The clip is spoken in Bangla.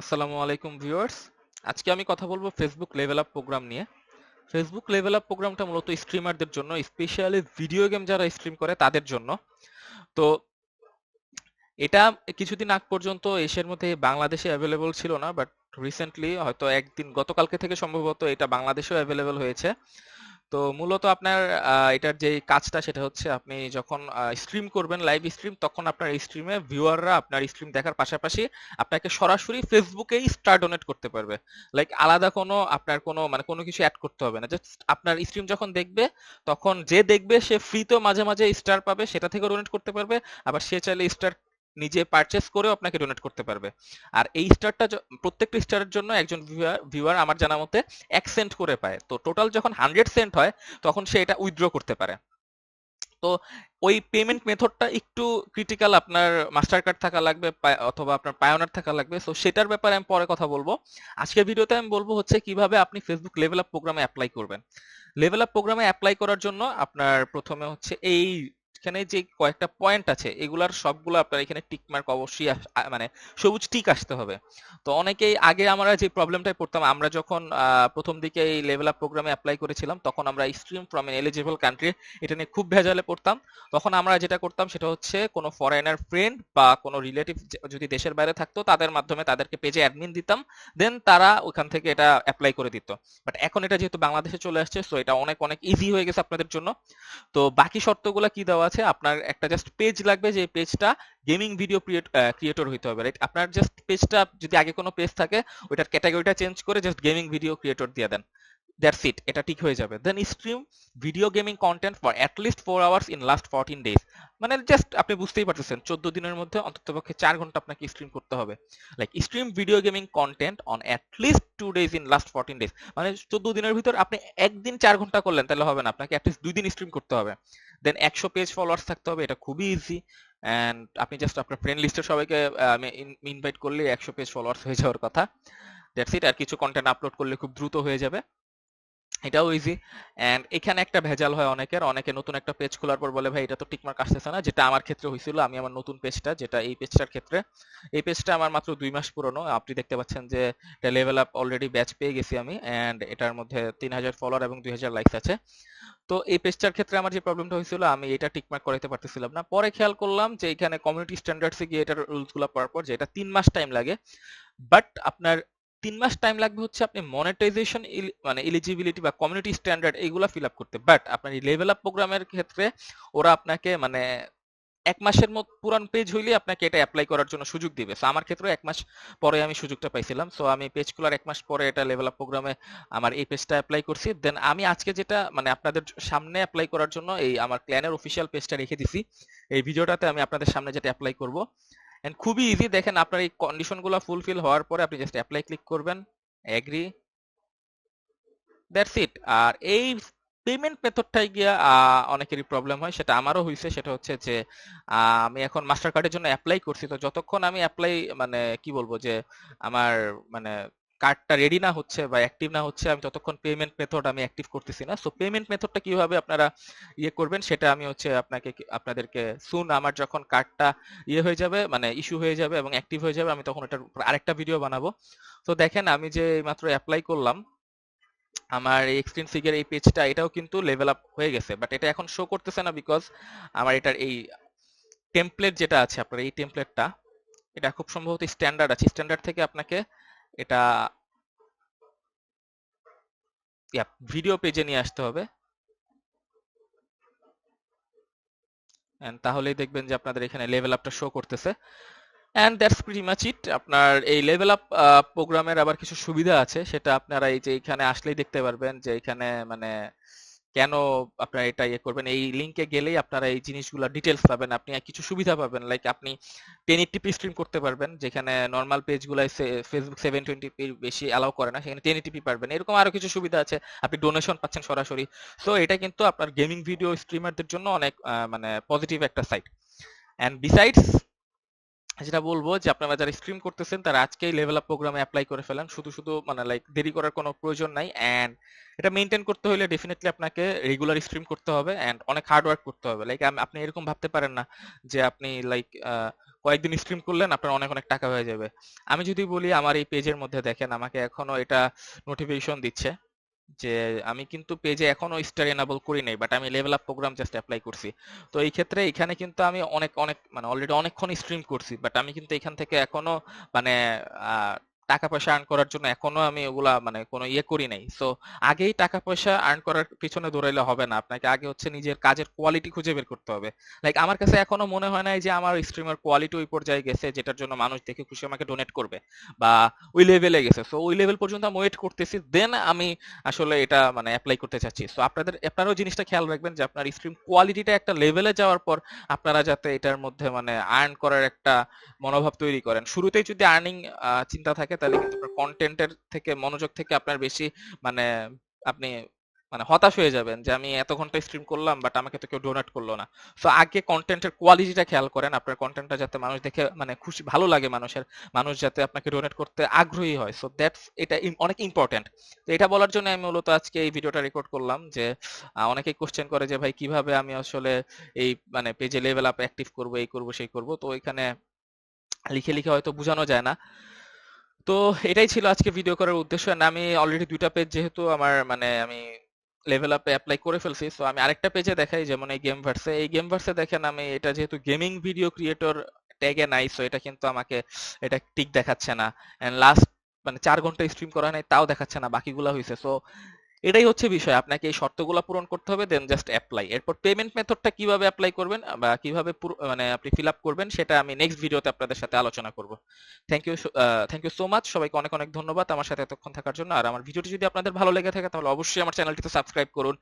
আসসালামু আলাইকুম ভিউয়ার্স। আজকে আমি কথা বলব ফেসবুক লেভেল আপ প্রোগ্রাম নিয়ে। ফেসবুক লেভেল আপ প্রোগ্রামটা মূলত স্ট্রিমারদের জন্য স্পেশালি ভিডিও গেম যারা স্ট্রিম করে তাদের জন্য। তো এটা কিছুদিন আগ পর্যন্ত এশিয়ার মধ্যে বাংলাদেশে অ্যাভেলেবল ছিল না বাট রিসেন্টলি হয়তো একদিন গতকালকে থেকে সম্ভবত এটা বাংলাদেশেও অ্যাভেলেবল হয়েছে। তো মূলত আপনার এটার যে কাজটা সেটা হচ্ছে আপনি যখন স্ট্রিম করবেন লাইভ স্ট্রিম তখন আপনার স্ট্রিমে ভিউয়াররা আপনার স্ট্রিম দেখার পাশাপাশি আপনাকে সরাসরি ফেসবুকেই স্টার ডোনেট করতে পারবে। লাইক আলাদা কোনো আপনার কোনো মানে কোনো কিছু অ্যাড করতে হবে না। জাস্ট আপনার স্ট্রিম যখন দেখবে, তখন যে দেখবে সে ফ্রিতেও মাঝে মাঝে স্টার পাবে, সেটা থেকে ডোনেট করতে পারবে। আবার সে চাইলে স্টার নিজে পারচেস করেও আপনাকে ডোনেট করতে পারবে। আর এই স্টারটা প্রত্যেকটা স্টারের জন্য একজন ভিউয়ার আমার জানা মতে এক সেন্ট করে পায়। তো টোটাল যখন হান্ড্রেড সেন্ট হয়, তখন সে এটা উইথড্র করতে পারে। তো ওই পেমেন্ট মেথডটা একটু ক্রিটিক্যাল আপনার মাস্টার কার্ড থাকা লাগবে অথবা আপনার পায়োনার থাকা লাগবে। সো সেটার ব্যাপারে আমি পরে কথা বলব। আজকের ভিডিওতে আমি বলব হচ্ছে কীভাবে আপনি ফেসবুক লেভেল আপ প্রোগ্রামে অ্যাপ্লাই করবেন। লেভেল আপ প্রোগ্রামে অ্যাপ্লাই করার জন্য আপনার প্রথমে হচ্ছে এই এখানে যে কয়েকটা পয়েন্ট আছে, এগুলার সবগুলো আপনার এখানে টিক মার্ক অবশ্যই মানে সবুজ টিক আসতে হবে। তো অনেকেই আগে আমরা যে প্রবলেমটাই পড়তাম, আমরা যখন প্রথম দিকে এই লেভেল আপ প্রোগ্রামে অ্যাপ্লাই করেছিলাম, তখন আমরা stream from an eligible country এটা নিয়ে খুব ভেজালে পড়তাম। তখন আমরা যেটা করতাম সেটা হচ্ছে কোনো ফরেনার ফ্রেন্ড বা কোনো রিলেটিভ যদি দেশের বাইরে থাকতো, তাদের মাধ্যমে তাদেরকে পেজে অ্যাডমিন দিতাম দেন তারা ওখান থেকে এটা অ্যাপ্লাই করে দিত। বাট এখন এটা যেহেতু বাংলাদেশে চলে আসছে সো এটা অনেক অনেক ইজি হয়ে গেছে আপনাদের জন্য। তো বাকি শর্তগুলো কি দেওয়া আছে, আপনার একটা জাস্ট পেজ লাগবে যে পেজটা গেমিং ভিডিও ক্রিয়েটর হইতে হবে রাইট আপনার জাস্ট পেজটা যদি আগে কোনো পেজ থাকে, ওইটার ক্যাটাগরিটা চেঞ্জ করে জাস্ট গেমিং ভিডিও ক্রিয়েটর দিয়ে দেন। দ্যাটস ইট এটা ঠিক হয়ে যাবে। Then stream video gaming content for at least four hours in last fourteen days মানে জাস্ট আপনি বুঝতেই পারতেছেন, চোদ্দ দিনের মধ্যে অন্তত পক্ষে চার ঘণ্টা আপনাকে স্ট্রিম করতে হবে। Like stream video gaming content on at least two days in last fourteen days মানে চোদ্দ দিনের ভিতর আপনি একদিন চার ঘণ্টা করলেন, তাহলে হবে না। আপনাকে অ্যাটলিস্ট দুই দিন স্ট্রিম করতে হবে। দেন একশো পেজ ফলোয়ার্স থাকতে হবে, এটা খুবই ইজি অ্যান্ড আপনি জাস্ট আপনার ফ্রেন্ড লিস্টের সবাইকে ইনভাইট করলে একশো পেজ ফলোয়ার্স হয়ে যাওয়ার কথা। দ্যাটস ইট আর কিছু কন্টেন্ট আপলোড করলে খুব দ্রুত হয়ে যাবে। এটাও ইজি অ্যান্ড এখানে একটা ভেজাল হয় অনেকের। অনেকে নতুন একটা পেজ খোলার পর বলে, ভাই, এটা তো টিকমার্ক আসতেছে না। যেটা আমার ক্ষেত্রে হয়েছিল আমি আমার নতুন পেজটা যেটা এই পেজটার ক্ষেত্রে, এই পেজটা আমার মাত্র দুই মাস পুরনো। আপনি দেখতে পাচ্ছেন যে, এটা লেভেল আপ অলরেডি ব্যাচ পেয়ে গেছি আমি। অ্যান্ড এটার মধ্যে তিন হাজার ফলোয়ার এবং দুই হাজার লাইকস আছে। তো এই পেজটার ক্ষেত্রে আমার যে প্রবলেমটা হয়েছিল আমি এটা টিকমার্ক করাইতে পারতেছিলাম না। পরে খেয়াল করলাম যে, এখানে কমিউনিটি স্ট্যান্ডার্ডসে গিয়ে এটার রুলসগুলো পড়ার পর যে, এটা তিন মাস টাইম লাগে। বাট আপনার তিন মাস টাইম লাগবে হচ্ছে আপনি মনিটাইজেশন মানে এলিজিবিলিটি বা কমিউনিটি স্ট্যান্ডার্ড এইগুলা ফিল আপ করতে। বাট আপনার লেভেল আপ প্রোগ্রামের ক্ষেত্রে ওরা আপনাকে মানে এক মাসের মত পুরান পেজ হইলে আপনাকে এটা অ্যাপ্লাই করার জন্য সুযোগ দিবে। সো আমার ক্ষেত্রে এক মাস পরে আমি সুযোগটা পাইছিলাম। সো আমি পেজ খোলার এক মাস পরে এটা লেভেল আপ প্রোগ্রামে আমার এই পেজটা অ্যাপ্লাই করছি। দেন আমি আজকে যেটা মানে আপনাদের সামনে অ্যাপ্লাই করার জন্য এই আমার ক্ল্যানের অফিসিয়াল পেজটা রেখে দিছি। এই ভিডিওটাতে আমি আপনাদের সামনে যেটা অ্যাপ্লাই করব এন্ড খুবই ইজি দেখেন আপনার এই কন্ডিশনগুলো ফুলফিল হওয়ার পরে আপনি জাস্ট অ্যাপ্লাই ক্লিক করবেন এগ্রি দ্যাটস ইট আর এই পেমেন্ট মেথডটাই গিয়া অনেকেরই প্রবলেম হয়, সেটা আমারও হয়েছে সেটা হচ্ছে যে আমি এখন মাস্টার কার্ডের জন্য অ্যাপ্লাই করছি, তো যতক্ষণ আমি অ্যাপ্লাই মানে কি বলব যে, আমার মানে কার্ডটা রেডি না হচ্ছে বা অ্যাক্টিভ না হচ্ছে, আমি ততক্ষণ পেমেন্ট মেথড আমি অ্যাক্টিভ করতেছি না। সো পেমেন্ট মেথডটা কীভাবে আপনারা ইয়ে করবেন সেটা আমি হচ্ছে আপনাকে আপনাদেরকে সুন আমার যখন কার্ডটা ইয়ে হয়ে যাবে মানে ইস্যু হয়ে যাবে এবং অ্যাক্টিভ হয়ে যাবে, আমি তখন এটার আরেকটা ভিডিও বানাবো। তো দেখেন আমি যে মাত্র অ্যাপ্লাই করলাম, আমার এই এক্সট্রিম ফিগার এই পেজটা এটাও কিন্তু লেভেল আপ হয়ে গেছে। বাট এটা এখন শো করতেছে না বিকজ আমার এটার এই টেমপ্লেট যেটা আছে, আপনার এই টেমপ্লেটটা এটা খুব সম্ভবত স্ট্যান্ডার্ড আছে। স্ট্যান্ডার্ড থেকে আপনাকে এটা ভিডিও পেজে নিয়ে আসতে হবে। তাহলেই দেখবেন যে আপনাদের এখানে লেভেল আপটা শো করতেছে। And that's pretty much it আপনার এই লেভেল আপ প্রোগ্রামের আবার কিছু সুবিধা আছে। সেটা আপনারা এই যে এখানে আসলেই দেখতে পারবেন যে এখানে মানে কেন আপনারা এটা ইয়ে করবেন? এই লিঙ্কে গেলেই আপনারা এই জিনিসগুলো ডিটেলস পাবেন। আপনি কিছু সুবিধা পাবেন। লাইক আপনি টেন এইটিপি স্ট্রিম করতে পারবেন, যেখানে নর্মাল পেজগুলাই ফেসবুক সেভেন টোয়েন্টি পি বেশি অ্যালাউ করে না, সেখানে টেন এইটিপি পারবেন। এরকম আরও কিছু সুবিধা আছে। আপনি ডোনেশন পাচ্ছেন সরাসরি। সো এটা কিন্তু আপনার গেমিং ভিডিও স্ট্রিমারদের জন্য অনেক মানে পজিটিভ একটা সাইট অ্যান্ড বিসাইডস যেটা বলব যে আপনারা যারা স্ট্রিম করতেছেন, তারা আজকেই লেভেল আপ প্রোগ্রামে অ্যাপ্লাই করে ফেলেন। শুধু শুধু মানে লাইক দেরি করার কোনো প্রয়োজন নাই। অ্যান্ড এটা মেনটেন করতে হলে ডেফিনেটলি আপনাকে রেগুলার স্ট্রিম করতে হবে অ্যান্ড অনেক হার্ড ওয়ার্ক করতে হবে। লাইক আপনি এরকম ভাবতে পারেন না যে আপনি লাইক কয়েকদিন স্ট্রিম করলেন, আপনার অনেক অনেক টাকা হয়ে যাবে। আমি যদি বলি, আমার এই পেজের মধ্যে দেখেন, আমাকে এখনও এটা নোটিফিকেশন দিচ্ছে। যে আমি কিন্তু পেজে এখনও স্টার এনাবল করি নাই বাট আমি level up program just apply করছি। তো এই ক্ষেত্রে এখানে কিন্তু আমি অনেক অনেক মানে অলরেডি অনেকক্ষণ স্ট্রিম করছি বাট আমি কিন্তু এখান থেকে এখনও মানে টাকা পয়সা আর্ন করার জন্য এখনও আমি ওগুলা মানে কোনো ইয়ে করি নাই। সো আগেই টাকা পয়সা আর্ন করার পিছনে দৌড়াইলে হবে না। আপনাকে আগে হচ্ছে নিজের কাজের কোয়ালিটি খুঁজে বের করতে হবে। লাইক আমার কাছে এখনও মনে হয় নাই যে আমার স্ট্রিমের কোয়ালিটি ওই পর্যায়ে গেছে যেটার জন্য মানুষ দেখে খুশি আমাকে ডোনেট করবে বা ওই লেভেলে গেছে। সো ওই লেভেল পর্যন্ত আমি ওয়েট করতেছি। দেন আমি আসলে এটা মানে অ্যাপ্লাই করতে চাচ্ছি। সো আপনাদের, আপনারাও জিনিসটা খেয়াল রাখবেন যে আপনার স্ট্রিম কোয়ালিটিটা একটা লেভেলে যাওয়ার পর আপনারা যাতে এটার মধ্যে মানে আর্ন করার একটা মনোভাব তৈরি করেন। শুরুতেই যদি আর্নিং চিন্তা থাকে তাহলে কিন্তু আপনার কন্টেন্টের থেকে, মনোযোগ থেকে আপনার বেশি মানে আপনি মানে হতাশ হয়ে যাবেন যে, আমি এত ঘণ্টা স্ট্রিম করলাম বাট আমাকে তো কেউ ডোনেট করল না। সো আগে কন্টেন্টের কোয়ালিটিটা খেয়াল করেন। আপনার কন্টেন্টটা যাতে মানুষ দেখে মানে খুশি, ভালো লাগে মানুষের, মানুষ যাতে আপনাকে ডোনেট করতে আগ্রহী হয়। সো দ্যাটস এটা অনেক ইম্পর্টেন্ট তো এটা বলার জন্য আমি মূলত আজকে এই ভিডিওটা রেকর্ড করলাম যে অনেকেই কোশ্চেন করে যে, ভাই, কীভাবে আমি আসলে এই মানে পেজে লেভেল আপ অ্যাক্টিভ করব, এই করব, সেই করব? তো এখানে লিখে লিখে হয়তো বোঝানো যায় না। তো এটাই ছিল আজকে ভিডিও করার উদ্দেশ্য আমি অলরেডি দুইটা পেজ যেহেতু আমার মানে আমি লেভেল আপে অ্যাপ্লাই করে ফেলছি সো আমি আরেকটা পেজে দেখাই, যেমন এই গেম ভার্সে এই গেম ভার্সে দেখেন আমি, এটা যেহেতু গেমিং ভিডিও ক্রিয়েটর ট্যাগে নাই সো এটা কিন্তু আমাকে, এটা টিক দেখাচ্ছে না। এন্ড লাস্ট মানে চার ঘণ্টা স্ট্রিম করা নাই, তাও দেখাচ্ছে না, বাকিগুলা হয়েছে সো এটাই হচ্ছে বিষয়। আপনাকে এই শর্তগুলো পূরণ করতে হবে দেন জাস্ট অ্যাপ্লাই এরপর পেমেন্ট মেথডটা কীভাবে অ্যাপ্লাই করবেন বা কীভাবে মানে আপনি ফিল আপ করবেন, সেটা আমি নেক্সট ভিডিওতে আপনাদের সাথে আলোচনা করব। Thank you thank you so much সবাইকে অনেক অনেক ধন্যবাদ আমার সাথে এতক্ষণ থাকার জন্য। আর আমার ভিডিওটি যদি আপনাদের ভালো লেগে থাকে, তাহলে অবশ্যই আমার চ্যানেলটিতে সাবস্ক্রাইব করুন।